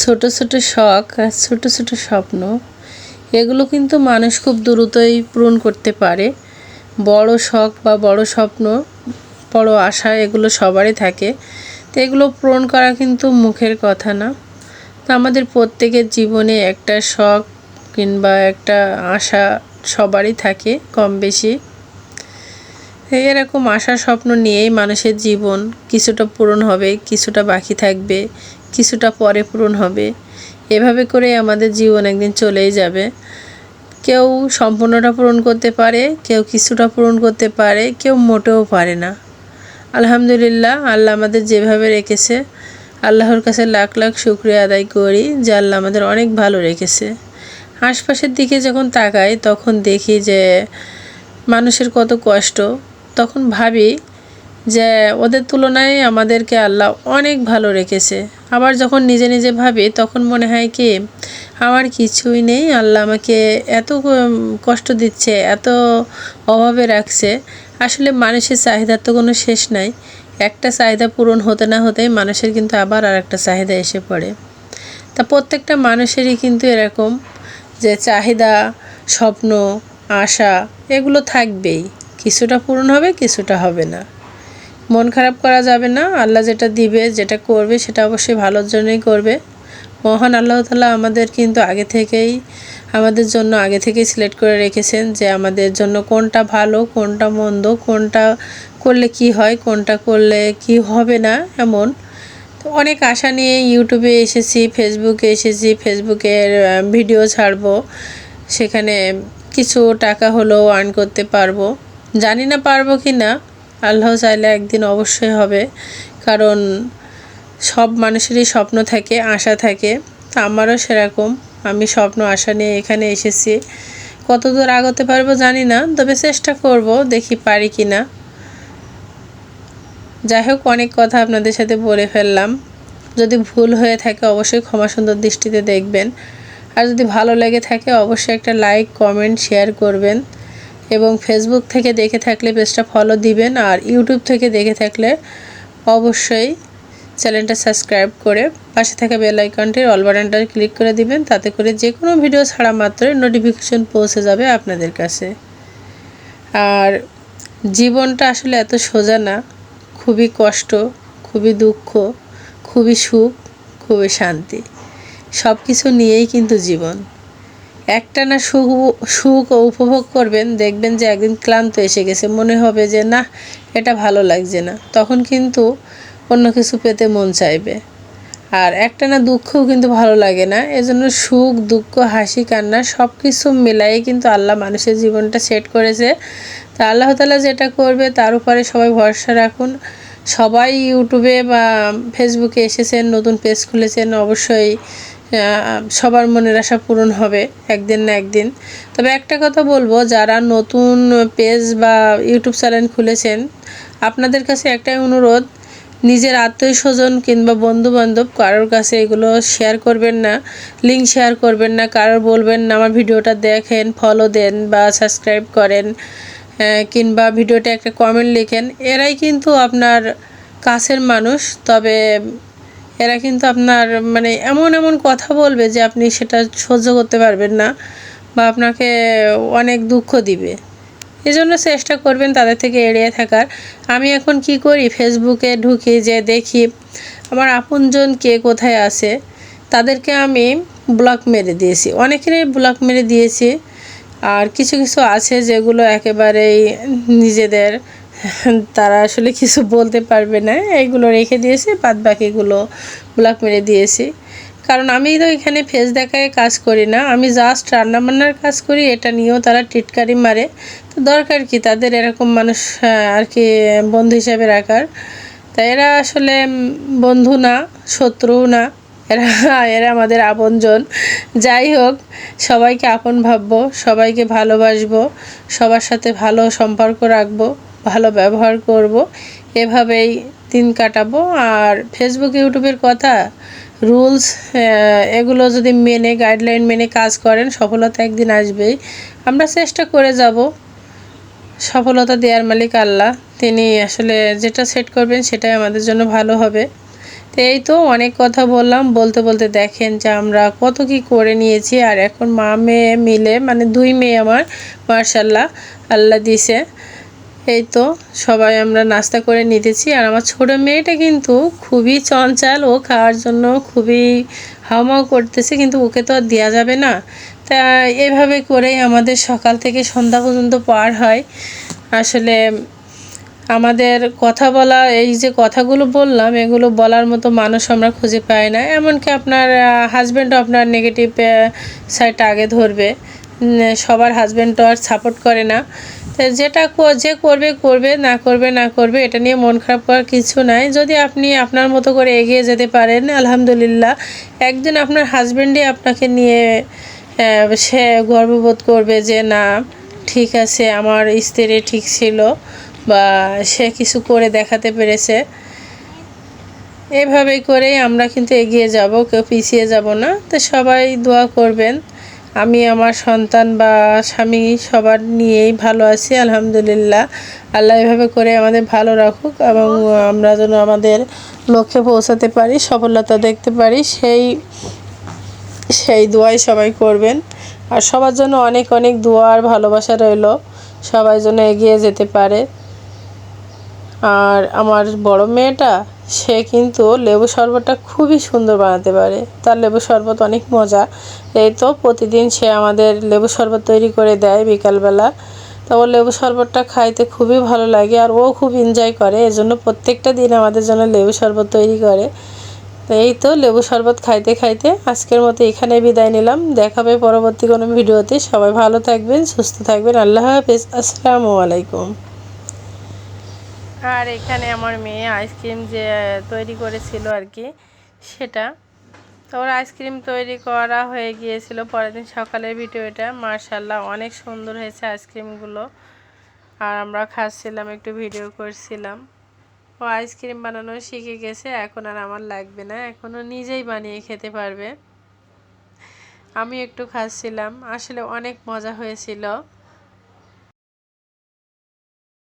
ছোট ছোট শখ আর ছোট ছোট স্বপ্ন, এগুলো কিন্তু মানুষ খুব দ্রুতই পূরণ করতে পারে। বড় শখ বা বড় স্বপ্ন, বড় আশা এগুলো সবারই থাকে। তো এগুলো পূরণ করা কিন্তু মুখের কথা না। তো আমাদের প্রত্যেকের জীবনে একটা শখ কিংবা একটা আশা সবারই থাকে কম বেশি এরকম আশা স্বপ্ন নিয়েই মানুষের জীবন কিছুটা পূরণ হবে, কিছুটা বাকি থাকবে কিছুটা পরে পূরণ হবে। এভাবে করে আমাদের জীবন একদিন চলেই যাবে। কেউ সম্পূর্ণটা পূরণ করতে পারে, কেউ কিছুটা পূরণ করতে পারে, কেউ মোটেও পারে না। আলহামদুলিল্লাহ, আল্লাহ আমাদের যেভাবে রেখেছে, আল্লাহর কাছে লাখ লাখ শুক্রিয়া আদায় করি যে আল্লাহ আমাদের অনেক ভালো রেখেছে। আশপাশের দিকে যখন তাকাই, তখন দেখি যে মানুষের কত কষ্ট। তখন ভাবি যে ওদের তুলনায় আমাদেরকে আল্লাহ অনেক ভালো রেখেছে। আবার যখন নিজে নিজে ভাবি, তখন মনে হয় কি, আমার কিছুই নেই, আল্লাহ আমাকে এত কষ্ট দিচ্ছে, এত অভাবে রাখছে। আসলে মানুষের চাহিদার তো কোনো শেষ নাই। একটা চাহিদা পূরণ হতে না হতেই মানুষের কিন্তু আবার আর একটা চাহিদা এসে পড়ে। তা প্রত্যেকটা মানুষেরই কিন্তু এরকম যে চাহিদা, স্বপ্ন, আশা, এগুলো থাকবেই। কিছুটা পূরণ হবে, কিছুটা হবে না। মন খারাপ করা যাবে না। আল্লাহ যেটা দিবে, যেটা করবে, সেটা অবশ্যই ভালোর জন্যই করবে। মহান আল্লাহ তালা আমাদের কিন্তু আগে থেকেই, আমাদের জন্য আগে থেকেই সিলেক্ট করে রেখেছেন যে আমাদের জন্য কোনটা ভালো, কোনটা মন্দ, কোনটা করলে কি হয়, কোনটা করলে কি হবে না, এমন। তো অনেক আশা নিয়ে ইউটিউবে এসেছি ফেসবুকে এসেছি ফেসবুকের ভিডিও ছাড়বো। সেখানে কিছু টাকা হলেও আর্ন করতে পারব। জানি না পারব কি না। আল্লাহ চাইলে একদিন অবশ্যই হবে। কারণ সব মানুষেরই স্বপ্ন থাকে, আশা থাকে। আমারও সেরকম। আমি স্বপ্ন, আশা নিয়ে এখানে এসেছি। কত দূর আগতে পারব জানি না, তবে চেষ্টা করব, দেখি পারি কি না যাই হোক, অনেক কথা আপনাদের সাথে বলে ফেললাম। যদি ভুল হয়ে থাকে অবশ্যই ক্ষমা সুন্দর দৃষ্টিতে দেখবেন। আর যদি ভালো লেগে থাকে, অবশ্যই একটা লাইক কমেন্ট শেয়ার করবেন। এবং ফেসবুক থেকে দেখে থাকলে পেজটা ফলো দিবেন আর ইউটিউব থেকে দেখে থাকলে অবশ্যই চ্যানেলটা সাবস্ক্রাইব করে পাশে থাকা বেল আইকনটির অল বাটনটা ক্লিক করে দিবেন। তাতে করে যে কোনো ভিডিও ছাড়া মাত্রই নোটিফিকেশন পৌঁছে যাবে আপনাদের কাছে। আর জীবনটা আসলে এত সোজা না, খুবই কষ্ট, খুবই দুঃখ, খুবই সুখ, খুবই শান্তি। সব কিছু নিয়েই কিন্তু জীবন। একটা না সুখ সুখ উপভোগ করবেন, দেখবেন যে একদিন ক্লান্ত এসে গেছে। মনে হবে যে না এটা ভালো লাগছে না। তখন কিন্তু অন্য কিছু পেতে মন চাইবে। আর একটা না দুঃখও কিন্তু ভালো লাগে না। এজন্য সুখ, দুঃখ, হাসি, কান্না সব কিছু মিলাই কিন্তু আল্লাহ মানুষের জীবনটা সেট করেছে। তা আল্লাহ তালা যেটা করবে, তার উপরে সবাই ভরসা রাখুন। সবাই ইউটিউবে বা ফেসবুকে এসেছেন, নতুন পেজ খুলেছেন, অবশ্যই সবার মনের আশা পূরণ হবে একদিন না একদিন। তবে একটা কথা বলব, যারা নতুন পেজ বা ইউটিউব চ্যানেল খুলেছেন, আপনাদের কাছে একটাই অনুরোধ, নিজের আত্মীয় স্বজন কিংবা বন্ধু বান্ধব কারোর কাছে এগুলো শেয়ার করবেন না লিঙ্ক শেয়ার করবেন না, কারোর বলবেন না, আমার ভিডিওটা দেখেন ফলো দেন বা সাবস্ক্রাইব করেন। কিংবা ভিডিওটা একটা কমেন্ট লিখেন। এরাই কিন্তু আপনার কাছের মানুষ, তবে এরা কিন্তু আপনার মানে এমন এমন কথা বলবে যে আপনি সেটা সহ্য করতে পারবেন না বা আপনাকে অনেক দুঃখ দিবে। এজন্য চেষ্টা করবেন তাদের থেকে এড়িয়ে থাকার। আমি এখন কি করি? ফেসবুকে ঢুকি যে দেখি আমার আপনজন কে কোথায় আছে, তাদেরকে আমি ব্লক মেরে দিয়েছি। অনেকেরই ব্লক মেরে দিয়েছি। আর কিছু কিছু আছে যেগুলো একেবারেই নিজেদের তারা আসলে কিছু বলতে পারবে না। এইগুলো রেখে দিয়েছি, বাদ বাকিগুলো ব্লক মেরে দিয়েছি। কারণ আমি তো এখানে ফেস দেখায় কাজ করি না। আমি জাস্ট রান্নাবান্নার কাজ করি, এটা নিয়েও তারা টিটকারি মারে। তো দরকার কি তাদের এরকম মানুষ আর কি, বন্ধু হিসাবে রাখার? তা এরা আসলে বন্ধু না শত্রু না। এরা এরা আমাদের আপনজন। যাই হোক, সবাইকে আপন ভাববো, সবাইকে ভালোবাসবো, সবার সাথে ভালো সম্পর্ক রাখব। ভালো ব্যবহার করব। এভাবেই দিন কাটাবো। আর ফেসবুক ইউটিউবের কথা রুলস এগুলো যদি মেনে গাইডলাইন মেনে কাজ করেন, সফলতা একদিন আসবেই। আমরা চেষ্টা করে যাব। সফলতা দেওয়ার মালিক আল্লাহ। তিনি আসলে যেটা সেট করবেন, সেটাই আমাদের জন্য ভালো হবে। তো এই তো অনেক কথা বললাম। বলতে বলতে দেখেন যে আমরা কত কি করে নিয়েছি। আর এখন মা মেয়ে মিলে মানে দুই মেয়ে আমার মার্শাল্লাহ আল্লাহ দিছে। এই তো, সবাই আমরা নাস্তা করে নিতেছি। আর আমার ছোট মেয়েটা কিন্তু খুবই চঞ্চল, ও খাওয়ার জন্য খুবই হাওমাও করতেছে, কিন্তু ওকে তো আর দেওয়া যাবে না। তা এভাবে করেই আমাদের সকাল থেকে সন্ধ্যা পর্যন্ত পার হয়। আসলে আমাদের কথা বলা, এই যে কথাগুলো বললাম, এগুলো বলার মতো মানুষ আমরা খুঁজে পাই না। এমনকি আপনার হাজব্যান্ডও আপনার নেগেটিভ সাইডটা আগে ধরবে। সবার হাজব্যান্ড তো আর সাপোর্ট করে না। তো যেটা যে করবে করবে, না করবে না করবে, এটা নিয়ে মন খারাপ করার কিছু নাই। যদি আপনি আপনার মতো করে এগিয়ে যেতে পারেন, আলহামদুলিল্লাহ, একদিন আপনার হাজব্যান্ডই আপনাকে নিয়ে সে গর্ববোধ করবে যে, না, ঠিক আছে, আমার স্ত্রী ঠিক ছিল বা সে কিছু করে দেখাতে পেরেছে। এভাবেই করেই আমরা কিন্তু এগিয়ে যাব, কেউ পিছিয়ে যাব না। তো সবাই দোয়া করবেন। আমি আমার সন্তান বা স্বামী সবার নিয়েই ভালো আছি, আলহামদুলিল্লাহ। আল্লাহ এভাবে করে আমাদের ভালো রাখুক এবং আমরা যেন আমাদের লক্ষ্যে পৌঁছাতে পারি, সফলতা দেখতে পারি, সেই সেই দোয়াই সবাই করবেন। আর সবার জন্য অনেক অনেক দোয়া আর ভালোবাসা রইল, সবাই যেন এগিয়ে যেতে পারে। আর আমার বড় মেয়েটা সে কিন্তু লেবু শরবতটা খুবই সুন্দর বানাতে পারে। তার লেবু শরবত অনেক মজা। এই তো প্রতিদিন সে আমাদের লেবু শরবত তৈরি করে দেয় বিকালবেলা। তো ও লেবু শরবতটা খাইতে খুবই ভালো লাগে আর ও খুব এনজয় করে। এজন্য প্রত্যেকটা দিন আমাদের জন্য লেবু শরবত তৈরি করে। তো এই তো লেবু শরবত খাইতে খাইতে আজকের মতো এখানে বিদায় নিলাম। দেখাবে পরবর্তী কোনো ভিডিওতে। সবাই ভালো থাকবেন, সুস্থ থাকবেন। আল্লাহ হাফেজ। আসসালামু আলাইকুম। আর এখানে আমার মেয়ে আইসক্রিম যে তৈরি করেছিল আর কি, সেটা। তো ওর আইসক্রিম তৈরি করা হয়ে গিয়েছিল পরের দিন সকালের ভিডিওটা। মার্শাল্লাহ অনেক সুন্দর হয়েছে আইসক্রিমগুলো। আর আমরা খাচ্ছিলাম, একটু ভিডিও করছিলাম। ও আইসক্রিম বানানো শিখে গেছে, এখন আর আমার লাগবে না। এখনও নিজেই বানিয়ে খেতে পারবে। আমি একটু খাচ্ছিলাম, আসলে অনেক মজা হয়েছিল।